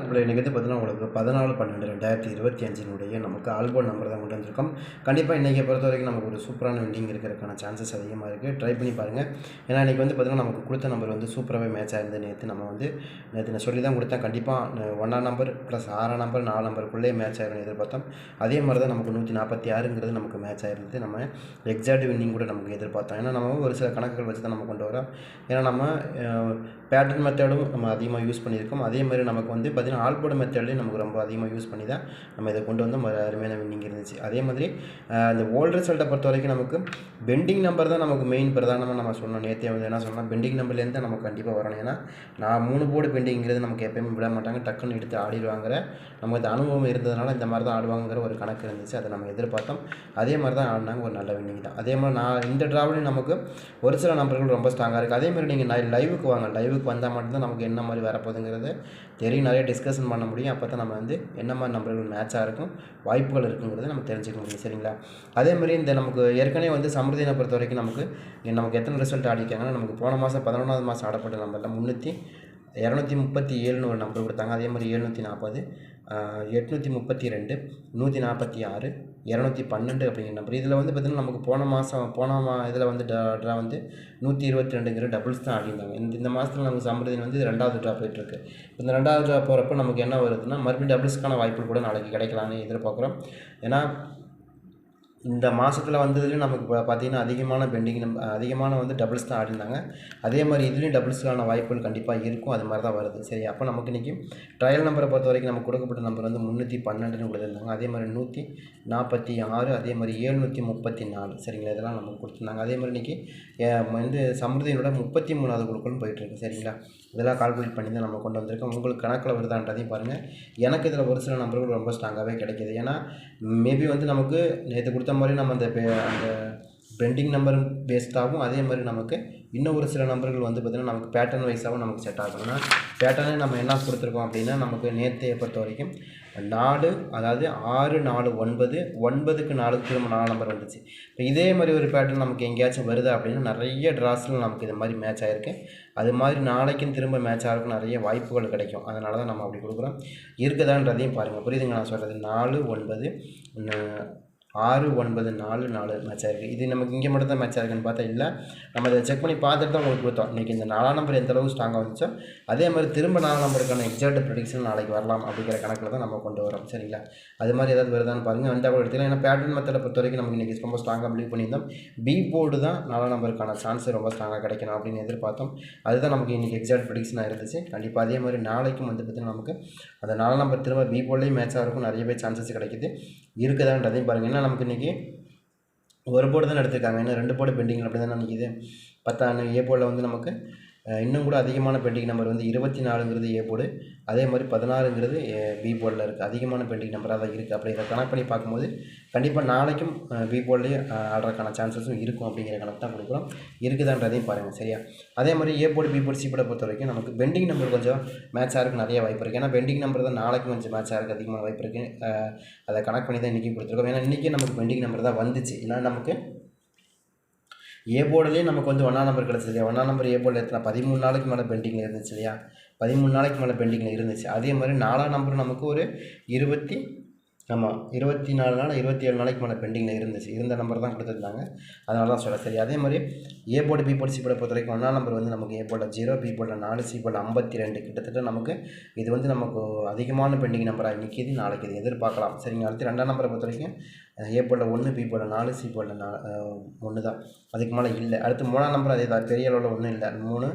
இப்போ இன்றைக்கி வந்து பார்த்தீங்கன்னா உங்களுக்கு பதினாலு பன்னெண்டு ரெண்டாயிரத்தி இருபத்தி அஞ்சினுடைய நமக்கு ஆல்பம் நம்பர் தான் கொண்டு வந்திருக்கோம். கண்டிப்பாக இன்றைக்கி பொறுத்த வரைக்கும் நமக்கு ஒரு சூப்பரான வெண்டிங் இருக்கிறதுக்கான சான்சஸ் அதிகமாக இருக்குது ட்ரை பண்ணி பாருங்கள் ஏன்னா இன்றைக்கி வந்து பார்த்திங்கன்னா நமக்கு கொடுத்த நம்பர் வந்து சூப்பராகவே மேட்ச் ஆயிருந்து நேற்று நம்ம வந்து நேற்று நான் சொல்லி தான் கொடுத்தேன் கண்டிப்பாக ஒன்றாம் நம்பர் ப்ளஸ் ஆறாம் நம்பர் நாலு நம்பருக்குள்ளே மேட்ச் ஆயிரும் எதிர்பார்த்தோம். அதே மாதிரி தான் நமக்கு நூற்றி நாற்பத்தி ஆறுங்கிறது நமக்கு மேட்ச் ஆயிருந்தது. நம்ம எக்ஸாக்ட் வின்னிங் கூட நமக்கு எதிர்பார்த்தோம். ஏன்னா நம்ம ஒரு சில கணக்குகள் வச்சு தான் நம்ம கொண்டு வரோம். ஏன்னா நம்ம பேட்டர்ன் மெத்தடும் நம்ம அதிகமாக யூஸ் பண்ணியிருக்கோம். அதே மாதிரி நமக்கு வந்து பார்த்திங்கன்னா ஆல்போர்டு மெத்தட்லேயும் நமக்கு ரொம்ப அதிகமாக யூஸ் பண்ணி தான் நம்ம இதை கொண்டு வந்து அருமையான வின்னிங் இருந்துச்சு. அதே மாதிரி அந்த ஓல்டு ரிசல்ட்டை பொறுத்த வரைக்கும் நமக்கு பெண்டிங் நம்பர் தான் நமக்கு மெயின் பிரதானமாக நம்ம சொன்னோம் நேற்றே வந்து என்ன சொன்னால் பெண்டிங் நம்பர்லேருந்து தான் நமக்கு கண்டிப்பாக வரணும். ஏன்னா நான் மூணு போர்டு பெண்டிங்கிறது நமக்கு எப்பயுமே விட மாட்டாங்க. டக்குன்னு எடுத்து ஆடிடுவாங்கிற நமக்கு இந்த அனுபவம் இருந்ததுனால இந்த மாதிரி தான் ஆடுவாங்கிற ஒரு கணக்கு இருந்துச்சு. அதை நம்ம எதிர்பார்த்தோம். அதே மாதிரி தான் ஆடினாங்க. ஒரு நல்ல வின்னிங் தான். அதே மாதிரி நான் இந்த ட்ராவலையும் நமக்கு ஒரு சில நம்பர்கள் ரொம்ப ஸ்ட்ராங்காக இருக்குது அதே மாதிரி நீங்கள் லைவுக்கு வாங்க. லைவுக்கு வந்தால் மட்டும்தான் நமக்கு என்ன மாதிரி வரப்போகுதுங்கிறது தெரியும். நிறைய டிஸ்கஷன் பண்ண முடியும். அப்போ தான் நம்ம வந்து என்ன மாதிரி நம்பர்கள் மேட்சாக இருக்கும் வாய்ப்புகள் இருக்குங்கிறத நம்ம தெரிஞ்சுக்க முடியும். சரிங்களா? அதே மாதிரி இந்த நமக்கு ஏற்கனவே வந்து சமிருதினை பொறுத்த வரைக்கும் நமக்கு நமக்கு எத்தனை ரிசல்ட் ஆடிக்காங்கன்னா நமக்கு போன மாதம் பதினொன்றாவது மாதம் ஆடப்பட்ட நம்பரில் முந்நூற்றி இரநூத்தி முப்பத்தி ஏழுன்னு ஒரு நம்பர் கொடுத்தாங்க. அதே மாதிரி எழுநூற்றி நாற்பது எட்நூற்றி முப்பத்தி ரெண்டு நூற்றி நாற்பத்தி ஆறு இரநூத்தி பன்னெண்டு அப்படிங்கிற நம்பர் இதில் வந்து பார்த்திங்கன்னா நமக்கு போன மாதம் போன மா இதில் வந்து ட்ரா ட்ரா வந்து நூற்றி இருபத்தி ரெண்டுங்கிற டபுள்ஸ் தான் ஆடிருந்தாங்க இந்த இந்த மாதத்தில் நமக்கு சம்பிரதியம் வந்து ரெண்டாவது ட்ரா போயிட்டுருக்கு. இந்த ரெண்டாவது ட்ரா போகிறப்ப நமக்கு என்ன வருதுன்னா மறுபடியும் டபுள்ஸ்க்கான வாய்ப்புகள் கூட நாளைக்கு கிடைக்கலான்னு எதிர்பார்க்குறோம். ஏன்னா இந்த மாதத்தில் வந்ததுலேயும் நமக்கு இப்போ பார்த்தீங்கன்னா அதிகமான பெண்டிங் நம்ம அதிகமான வந்து டபுள்ஸ் தான் ஆடிருந்தாங்க. அதே மாதிரி இதுலேயும் டபுள்ஸ்க்கான வாய்ப்புகள் கண்டிப்பாக இருக்கும். அது மாதிரி தான் வருது. சரி அப்போ நமக்கு இன்றைக்கி ட்ரையல் நம்பரை பொறுத்த வரைக்கும் நமக்கு கொடுக்கப்பட்ட நம்பர் வந்து முந்நூற்றி பன்னெண்டுன்னு கொடுத்துருந்தாங்க அதே மாதிரி நூற்றி நாற்பத்தி ஆறு அதே மாதிரி ஏழ்நூற்றி முப்பத்தி நாலு. சரிங்களா? இதெல்லாம் நமக்கு கொடுத்துருந்தாங்க. அதே மாதிரி இன்றைக்கி வந்து சமிருதியினோட முப்பத்தி மூணாவது குழுக்களும் போயிட்டுருக்கு. சரிங்களா? இதெல்லாம் கால்குலேட் பண்ணி தான் நம்ம கொண்டு வந்திருக்கோம். உங்களுக்கு கணக்கில் வருதான்றதையும் பாருங்கள் எனக்கு இதில் ஒரு சில நம்பர்கள் ரொம்ப ஸ்ட்ராங்காகவே கிடைக்கிது. ஏன்னா மேபி வந்து நமக்கு நேற்று கொடுத்த மாதிரி நம்ம அந்த பே- அந்த பெண்டிங் நம்பர் பேஸ்டாகவும் அதே மாதிரி நமக்கு இன்னும் ஒரு சில நம்பர்கள் வந்து பார்த்திங்கன்னா நமக்கு பேட்டர்ன் வைஸாகவும் நமக்கு செட் ஆகும். ஏன்னா பேட்டர்னே நம்ம என்ன கொடுத்துருக்கோம் அப்படின்னா நமக்கு நேர்த்தையை பொறுத்த வரைக்கும் நாலு அதாவது ஆறு நாலு ஒன்பது ஒன்பதுக்கு நாலு திரும்ப நாலு நம்பர் வந்துச்சு. இப்போ இதே மாதிரி ஒரு பேட்டர்ன் நமக்கு எங்கேயாச்சும் வருதா அப்படின்னா நிறைய ட்ராஸில் நமக்கு இது மாதிரி மேட்ச் ஆகிருக்கு அது மாதிரி நாளைக்கும் திரும்ப மேட்ச் ஆகிறதுக்கு நிறைய வாய்ப்புகள் கிடைக்கும். அதனால தான் நம்ம அப்படி கொடுக்குறோம். இருக்குதான்றதையும் பாருங்கள் புரியுதுங்க நான் சொல்கிறது நாலு ஒன்பது ஆறு ஒன்பது நாலு நாலு மேட்ச் ஆயிருக்கு இது நமக்கு இங்கே மட்டும் தான் மேட்ச் ஆயிருக்குன்னு பார்த்தா இல்லை. நம்ம அதை செக் பண்ணி பார்த்துட்டு தான் உங்களுக்கு கொடுத்தோம். இன்றைக்கி இந்த நாலாம் நம்பர் எந்த அளவுக்கு ஸ்ட்ராங்காக வந்துச்சோ அதே மாதிரி திரும்ப நாலாம் நம்பருக்கான எக்ஸாக்ட் ப்ரிடிக்ஷன் நாளைக்கு வரலாம் அப்படிங்கிற கணக்கில் தான் நம்ம கொண்டு வரோம். சரிங்களா? அது மாதிரி ஏதாவது வருதான்னு பாருங்கள் வந்தால் கூட எடுத்துக்கலாம். ஏன்னா பேட்டர்ன் மெத்தடை பொறுத்த வரைக்கும் நமக்கு இன்றைக்கி ரொம்ப ஸ்ட்ராங்காக பிலீவ் பண்ணியிருந்தோம். பி போர்டு தான் நாலாம் நம்பருக்கான சான்ஸ் ரொம்ப ஸ்ட்ராங்காக கிடைக்கணும் அப்படின்னு எதிர்பார்த்தோம். அதுதான் நமக்கு இன்றைக்கி எக்ஸாக்ட் ப்ரிடிக்ஷனாக இருந்துச்சு. கண்டிப்பாக அதே மாதிரி நாளைக்கும் வந்து பார்த்திங்கன்னா நமக்கு அந்த நாலாம் நம்பர் திரும்ப பி போர்ட்லேயும் மேட்சாக இருக்கும். நிறையவே சான்சஸ் கிடைக்குது. இருக்குதான்றதையும் பாருங்கள் பார்த்திங்கன்னா நமக்கு இன்றைக்கி ஒரு போர்டு தான் எடுத்திருக்காங்க. இன்னும் ரெண்டு போர்டு பெண்டிங் அப்படி தான் நினைக்கிது பத்தாண்டு ஏ போர்டில் வந்து நமக்கு இன்னும் கூட அதிகமான பெண்டிங் நம்பர் வந்து இருபத்தி நாலுங்கிறது ஏ போர்டு அதே மாதிரி பதினாறுங்கிறது பி போர்டில் இருக்குது அதிகமான பெண்டிங் நம்பராக தான் இருக்குது அப்படி இதை கணக்கு பண்ணி பார்க்கும்போது கண்டிப்பாக நாளைக்கும் பி போர்ட்லேயே ஆடுறதுக்கான சான்சஸும் இருக்கும் அப்படிங்கிற கணக்கு தான் கொடுக்குறோம். இருக்குதான்றதையும் பாருங்கள் சரியா? அதே மாதிரி A board B board C போர்டை பொறுத்த வரைக்கும் நமக்கு பெண்டிங் நம்பர் கொஞ்சம் மேட்ச் ஆகிறதுக்கு நிறைய வாய்ப்பு இருக்குது ஏன்னா பெண்டிங் நம்பர் தான் நாளைக்கும் கொஞ்சம் மேட்ச் ஆகிறதுக்கு அதிகமான வாய்ப்பு இருக்குது அதை கணக்கு பண்ணி தான் இன்றைக்கி கொடுத்துருக்கோம். ஏன்னா இன்றைக்கி நமக்கு பெண்டிங் நம்பர் தான் வந்துச்சு. ஏன்னா நமக்கு ஏ போர்டுலேயே நமக்கு வந்து ஒன்றா நம்பர் கிடச்சிது இல்லையா? ஒன்றா நம்பர் ஏ போர்டில் எத்தனை? பதிமூணு நாளைக்கு மேலே பெண்டிங்கில் இருந்துச்சு இல்லையா? பதிமூணு நாளைக்கு மேலே பெண்டிங்கில் இருந்துச்சு. அதே மாதிரி நாலாம் நம்பர் நமக்கு ஒரு இருபத்தி ஆமாம் இருபத்தி நாலு நாள் இருபத்தி ஏழு நாளைக்கு மேலே பெண்டிங்கில் இருந்துச்சு. இருந்த நம்பர் தான் கொடுத்துருந்தாங்க. அதனால தான் சொல்ல சரி அதே மாதிரி A board B board C போர்டை பொறுத்த வரைக்கும் ஒன்றா நம்பர் வந்து நமக்கு ஏ போர்டில் ஜீரோ பி போர்டில் நாலு சி போர்டில் ஐம்பத்தி ரெண்டு கிட்டத்தட்ட நமக்கு இது வந்து நமக்கு அதிகமான பெண்டிங் நம்பராக நிற்கிது நாளைக்கு இது எதிர்பார்க்கலாம். சரிங்க அடுத்து ரெண்டாம் நம்பரை பொறுத்த வரைக்கும் ஏ ஒன்று பி போர்டில் நாலு சி போர்டில் நா ஒன்று தான் அதுக்கு மேலே இல்லை. அடுத்து மூணாம் நம்பர் அதே தான் பெரிய அளவில் ஒன்றும் இல்லை. மூணு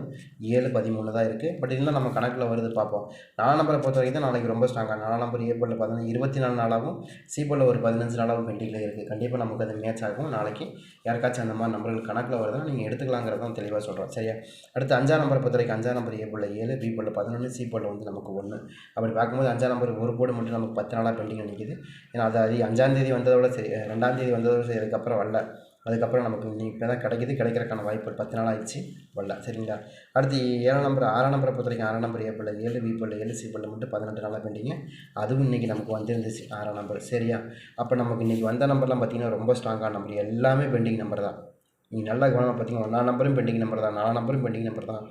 ஏழு பதிமூணு தான் இருக்குது பட் இருந்தால் நம்ம கணக்கில் வருது பார்ப்போம். நாலாம் நம்பரை பொறுத்த வரைக்கும் தான் நாளைக்கு ரொம்ப ஸ்ட்ராங்காக நாலாம் நம்பர் ஏ போர்டில் பார்த்தீங்கன்னா இருபத்தி நாலு நாளாகவும் சி ஒரு பதினஞ்சு நாளாகவும் பெண்டிங்கில் இருக்குது கண்டிப்பாக நமக்கு அது மேட்ச் ஆகும். நாளைக்கு யாருக்காச்சும் அந்த மாதிரி நம்பர்கள் கணக்கில் வருதுன்னா நீங்கள் எடுத்துக்கலாங்கிறது தான் தெளிவாக சொல்கிறோம் சரியா? அடுத்து அஞ்சாம் நம்பரை பொறுத்த வரைக்கும் அஞ்சாம் நம்பர் ஏ ஏழு பி பதினொன்று சி வந்து நமக்கு ஒன்று அப்படி பார்க்கும்போது அஞ்சாம் நம்பர் ஒரு போர்டு மட்டும் நமக்கு பத்து நாளாக பெண்டிங்கில் நிற்கிது ஏன்னா அது அது அஞ்சாந்தேதி வந்ததோட சரி ரெண்டாம் தேதி வந்ததோட சரி அதுக்கப்புறம் வரல. அதுக்கப்புறம் நமக்கு நீ இப்போ தான் கிடைக்குது கிடைக்கிறக்கான வாய்ப்பு ஒரு பத்து நாள் ஆயிடுச்சு வரல. சரிங்களா? அடுத்து ஏழாம் நம்பர் ஆறாம் நம்பரை பொறுத்த வரைக்கும் ஆறாம் நம்பர் ஏ பிள்ளை ஏழு பி பிள்ளை ஏழு சி பிள்ளை மட்டும் பதினெட்டு நாளாக பெண்டிங்க அதுவும் இன்றைக்கி நமக்கு வந்துருந்துச்சு ஆறாம் நம்பர். சரியா? அப்போ நமக்கு இன்றைக்கி வந்த நம்பர்லாம் பார்த்திங்கன்னா ரொம்ப ஸ்ட்ராங்கான நம்பர். எல்லாமே பெண்டிங் நம்பர் தான். நீங்கள் நல்லா கவனமாக பார்த்தீங்கன்னா ஒன்றாம் நம்பரும் பெண்டிங் நம்பர் தான் நாலாம் நம்பரும் பெண்டிங் நம்பர் தான்.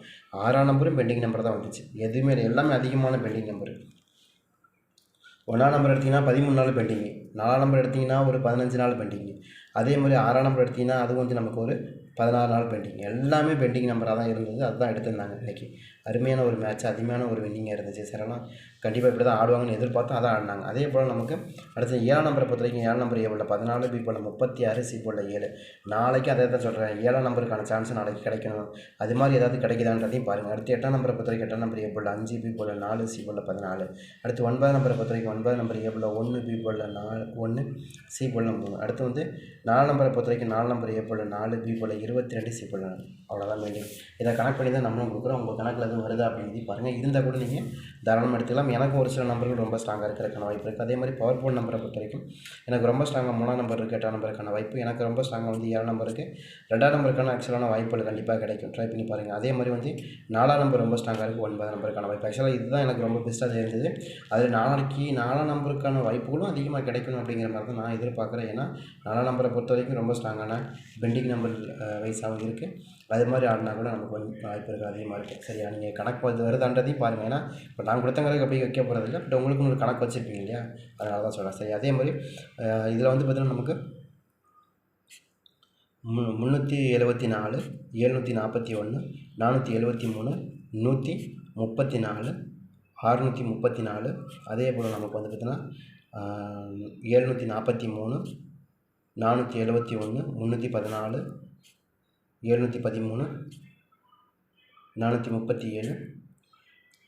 ஆறாம் நம்பரும் பெண்டிங் நம்பர் தான் வந்துச்சு. எதுவுமே எல்லாமே அதிகமான பெண்டிங் நம்பர் ஒன்றாம் நம்பர் எடுத்திங்கன்னா பதிமூணு நாள் பெண்டிங்கு நாலாம் நம்பர் எடுத்திங்கன்னா ஒரு பதினஞ்சு நாள் பெண்டிங்கு அதே மாதிரி ஆறாம் நம்பர் எடுத்திங்கன்னா அது வந்து நமக்கு ஒரு பதினாறு நாள் பெண்டிங் எல்லாமே பெண்டிங் நம்பராக தான் இருந்தது அதுதான் எடுத்திருந்தாங்க இன்றைக்கி அருமையான ஒரு மேட்ச் அருமையான ஒரு வின்னிங்காக இருந்துச்சு சரலாம் கண்டிப்பாக இப்படி தான் ஆடுவாங்கன்னு எதிர்பார்த்தோம் அதான் ஆடினாங்க அதே போல் நமக்கு அடுத்து ஏழாம் நம்பரை பொறுத்த வரைக்கும் ஏழாம் நம்பர் ஏழில் பதினாலு பி போல் முப்பத்தி ஆறு சி போல் ஏழு நாளைக்கு அதை தான் சொல்கிறேன் ஏழாம் நம்பருக்கான சான்ஸ் நாளைக்கு கிடைக்கணும் அது மாதிரி ஏதாவது கிடைக்குதான்றதையும் பாருங்கள் அடுத்து எட்டாம் நம்பரை பொறுத்த வரைக்கும் எட்டாம் நம்பர் ஏ போல் அஞ்சு பி போல் நாலு சி போல் பதினாலு அடுத்து ஒன்பதாம் நம்பரை பொறுத்த வரைக்கும் ஒன்பது நம்பர் ஏ போல் ஒன்று பி போல் நாலு ஒன்று சி போல் மூணு அடுத்து வந்து நாலு நம்பரை பொறுத்த வரைக்கும் நாலு நம்பர் ஏ போல் நாலு பி போல் இருபத்தி ரெண்டு சி அவ்வளோதான் மீண்டும் இதை கணக்கு பண்ணி தான் நம்மளும் கொடுக்குறோம். உங்கள் கணக்கில் எதுவும் வருதா அப்படின்னு பாருங்கள் இருந்தால் கூட நீங்கள் தாராளமாக எடுத்துக்கலாம். எனக்கும் ஒரு சில நம்பர்கள் ரொம்ப ஸ்ட்ராங்காக இருக்கிறதுக்கான வாய்ப்பு இருக்குது அதே மாதிரி பவர் போன் நம்பரை பொறுத்த வரைக்கும் எனக்கு ரொம்ப ஸ்ட்ராங்காக மூணாம் நம்பர் இருக்குது எட்டாம் நம்பருக்கான வாய்ப்பு. எனக்கு ரொம்ப ஸ்ட்ராங்காக வந்து ஏழாம் நம்பருக்கு ரெண்டாம் நம்பருக்கான ஆக்சுவலான வாய்ப்புகள் கண்டிப்பாக கிடைக்கும். ட்ரை பண்ணி பாருங்கள் அதே மாதிரி வந்து நாலாம் நம்பர் ரொம்ப ஸ்ட்ராங்காக இருக்குது ஒன்பதாம் நம்பருக்கான வாய்ப்பு. ஆக்சுவலாக இதுதான் எனக்கு ரொம்ப பெஸ்ட்டாக தெரிஞ்சது. அதில் நாளைக்கு நாலாம் நம்பருக்கான வாய்ப்புகளும் அதிகமாக கிடைக்கணும் அப்படிங்கிற மாதிரி தான் நான் எதிர்பார்க்குறேன். ஏன்னா நாலாம் நம்பரை பொறுத்த வரைக்கும் ரொம்ப ஸ்ட்ராங்கான பெண்டிங் நம்பர் வயசாகவும் இருக்குது அது மாதிரி ஆடினா கூட நமக்கு வந்து வாய்ப்பு இருக்குது அதிகமாக இருக்குது சரியா நீங்கள் கணக்கு வந்து வருதான்றதையும் பாருங்கள் ஏன்னா இப்போ நான் கொடுத்தங்கிறது அப்படி வைக்க போகிறது இல்லை. பட் உங்களுக்கு ஒரு கணக்கு வச்சுருப்பீங்க இல்லையா? அதனால தான் சொல்கிறேன் சரி அதே மாதிரி இதில் வந்து பார்த்திங்கன்னா நமக்கு மு முந்நூற்றி எழுபத்தி நாலு எழுநூற்றி நாற்பத்தி ஒன்று நானூற்றி எழுபத்தி மூணு நூற்றி முப்பத்தி நாலு அறுநூற்றி முப்பத்தி நாலு. அதே போல் நமக்கு வந்து பார்த்திங்கன்னா எழுநூற்றி நாற்பத்தி மூணு நானூற்றி எழுபத்தி ஒன்று முந்நூற்றி பதினாலு எழுநூற்றி பதிமூணு நானூற்றி முப்பத்தி ஏழு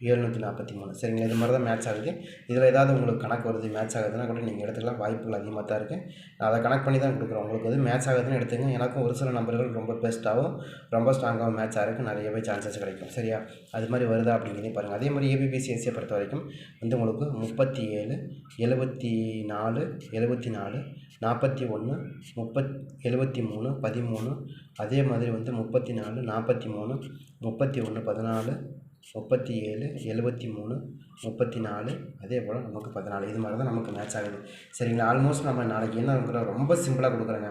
எழுநூற்றி நாற்பத்தி மூணு. சரிங்களா இது மாதிரி தான் மேட்ச் ஆகுது. இதில் ஏதாவது உங்களுக்கு கணக்கு வருது மேட்ச் ஆகுதுன்னா கூட நீங்கள் எடுத்துக்கலாம். வாய்ப்புகள் அதிகமாக தான் இருக்குது நான் அதை கணக்கு பண்ணி தான் கொடுக்குறோம் உங்களுக்கு வந்து மேட்ச் ஆகுதுன்னு எடுத்துங்க எனக்கும் ஒரு சில நம்பர்கள் ரொம்ப பெஸ்ட்டாகவும் ரொம்ப ஸ்ட்ராங்காகவும் மேட்ச் ஆகிறதுக்கு நிறையவே சான்சஸ் கிடைக்கும். சரியா? அது மாதிரி வருதா அப்படிங்கிறதையும் பாருங்கள் அதே மாதிரி ஏபிபிசிஎஸ்சியை பொறுத்த வரைக்கும் வந்து உங்களுக்கு முப்பத்தி ஏழு எழுபத்தி நாலு எழுபத்தி நாலு நாற்பத்தி ஒன்று முப்பத் எழுபத்தி மூணு பதிமூணு அதே மாதிரி வந்து முப்பத்தி நாலு நாற்பத்தி மூணு முப்பத்தி ஒன்று பதினாலு முப்பத்தி ஏழு எழுபத்தி மூணு முப்பத்தி நாலு அதே போல் நமக்கு பதினாலு. இது மாதிரி தான் நமக்கு மேட்ச் ஆகுது. சரிங்களா? ஆல்மோஸ்ட் நம்ம நாளைக்கு என்ன இருக்கிறோம் ரொம்ப சிம்பிளாக கொடுக்குறோங்க.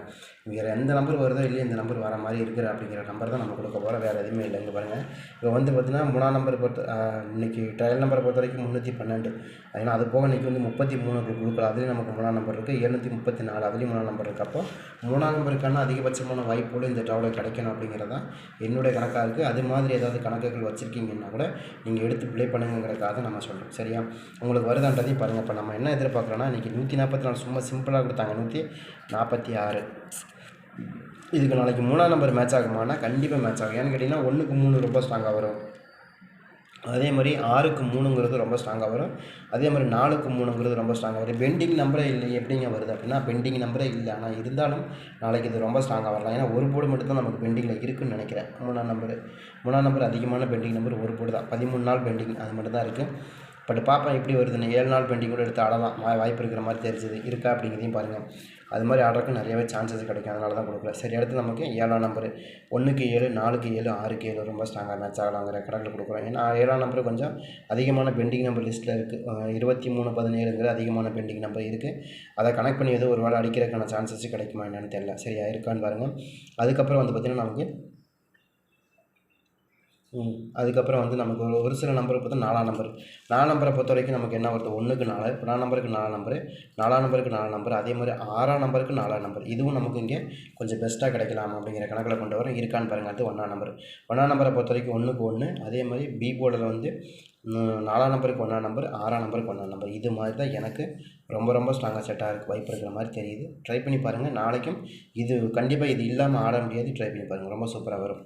வேறு எந்த நம்பர் வருதோ இல்லையோ இந்த நம்பர் வர மாதிரி இருக்கிற அப்படிங்கிற நம்பர் தான் நம்ம கொடுக்க போகிறோம் வேறு எதுவுமே இல்லை. இங்கே பாருங்கள் இப்போ வந்து பார்த்திங்கன்னா மூணாம் நம்பர் பொறுத்த இன்றைக்கி ட்ரையல் நம்பரை பொறுத்த வரைக்கும் முந்நூற்றி பன்னெண்டு. ஏன்னா அது போக இன்றைக்கி வந்து முப்பத்தி மூணு கொடுக்கலாம் அதுலேயும் நமக்கு மூணாம் நம்பர் இருக்குது எழுநூற்றி முப்பத்தி நாலு அதுலேயும் மூணாம் நம்பர் இருக்குது அப்போ மூணாம் நம்பருக்கான அதிகபட்சமான வாய்ப்போடு இந்த ட்ராவலை கிடைக்கணும் அப்படிங்கிறதான் என்னுடைய கணக்காக இருக்குது அது மாதிரி ஏதாவது கணக்குகள் வச்சுருக்கீங்கன்னா கூட நீங்கள் எடுத்து ப்ளே பண்ணுங்கிறதுக்காக நம்ம சொல்கிறோம் சரியா? உங்களுக்கு வருதான்றதையும் பாருங்கள் இப்போ நம்ம என்ன எதிர்பார்க்குறோன்னா இன்றைக்கி நூற்றி நாற்பத்தி நாலு சும்மா சிம்பிளாக கொடுத்தாங்க. நூற்றி நாற்பத்தி ஆறு. இதுக்கு நாளைக்கு மூணாம் நம்பர் மேட்ச் ஆகுமானா கண்டிப்பாக மேட்ச் ஆகும். ஏன்னு கேட்டிங்கன்னா ஒன்றுக்கு மூணு ரொம்ப ஸ்ட்ராங்காக வரும். அதே மாதிரி ஆறுக்கு மூணுங்கிறது ரொம்ப ஸ்ட்ராங்காக வரும். அதே மாதிரி நாலுக்கு மூணுங்கிறது ரொம்ப ஸ்ட்ராங்காக வரும். பெண்டிங் நம்பரே இல்லை எப்படிங்க வருது அப்படின்னா பெண்டிங் நம்பரே இல்லை. ஆனால் இருந்தாலும் நாளைக்கு இது ரொம்ப ஸ்ட்ராங்காக வரலாம். ஏன்னா ஒரு போர்டு மட்டும் தான் நமக்கு பெண்டிங்கில் இருக்குதுன்னு நினைக்கிறேன். மூணாம் நம்பர் மூணாம் நம்பர் அதிகமான பெண்டிங் நம்பர் ஒரு போர்டு தான். பதிமூணு நாள் பெண்டிங் அது மட்டும் தான் இருக்குது பட் பார்ப்பேன் எப்படி வருதுன்னு. ஏழு நாள் பெண்டிங் கூட எடுத்து ஆடலாம். வாய்ப்பு இருக்கிற மாதிரி தெரிஞ்சது. இருக்கா அப்படிங்கிறதையும் பாருங்கள் அது மாதிரி ஆடுறதுக்கு நிறையவே சான்சஸ் கிடைக்கும். அதனால தான் கொடுக்கல. சரி அடுத்து நமக்கு ஏழாம் நம்பர் ஒன்றுக்கு ஏழு நாலுக்கு ஏழு ஆறுக்கு ஏழு. ரொம்ப ஸ்ட்ராங்காக மேட்ச் ஆகலாங்கிற கடலில் கொடுக்குறோம். ஏன்னா ஏழாம் நம்பர் கொஞ்சம் அதிகமான பெண்டிங் நம்பர் லிஸ்ட்டில் இருக்குது இருபத்தி மூணு பதினேழுங்கிற அதிகமான பெண்டிங் நம்பர் இருக்குது அதை கனெக்ட் பண்ணி எதுவும் ஒரு வேளை அடிக்கிறதுக்கான சான்சஸ் கிடைக்குமா என்னென்னு தெரியல. சரியா இருக்கான்னு பாருங்கள் அதுக்கப்புறம் வந்து பார்த்திங்கன்னா நமக்கு அதுக்கப்புறம் வந்து நமக்கு ஒரு ஒரு சில நம்பரை பார்த்தா நாலாம் நம்பர். நாலாம் நம்பரை பொறுத்த வரைக்கும் நமக்கு என்ன வருது? ஒன்றுக்கு நாலு. நாலாம் நம்பருக்கு நாலாம் நம்பரு. நாலாம் நம்பருக்கு நாலாம் நம்பர். அதே மாதிரி ஆறாம் நம்பருக்கு நாலாம் நம்பர். இதுவும் நமக்கு இங்கே கொஞ்சம் பெஸ்ட்டாக கிடைக்கலாம் அப்படிங்கிற கணக்கில் கொண்டு வரோம். இருக்கான்னு பாருங்கள் அது ஒன்றாம் நம்பர். ஒன்றாம் நம்பரை பொறுத்த வரைக்கும் ஒன்றுக்கு ஒன்று அதே மாதிரி பி போர்டில் வந்து நாலாம் நம்பருக்கு ஒன்றாம் நம்பர் ஆறாம் நம்பருக்கு ஒன்றாம் நம்பர். இது மாதிரி தான் எனக்கு ரொம்ப ரொம்ப ஸ்ட்ராங்காக செட்டாக இருக்குது வாய்ப்பு இருக்கிற மாதிரி தெரியுது. ட்ரை பண்ணி பாருங்கள் நாளைக்கும் இது கண்டிப்பாக இது இல்லாமல் ஆட முடியாது. ட்ரை பண்ணி பாருங்கள் ரொம்ப சூப்பராக வரும்.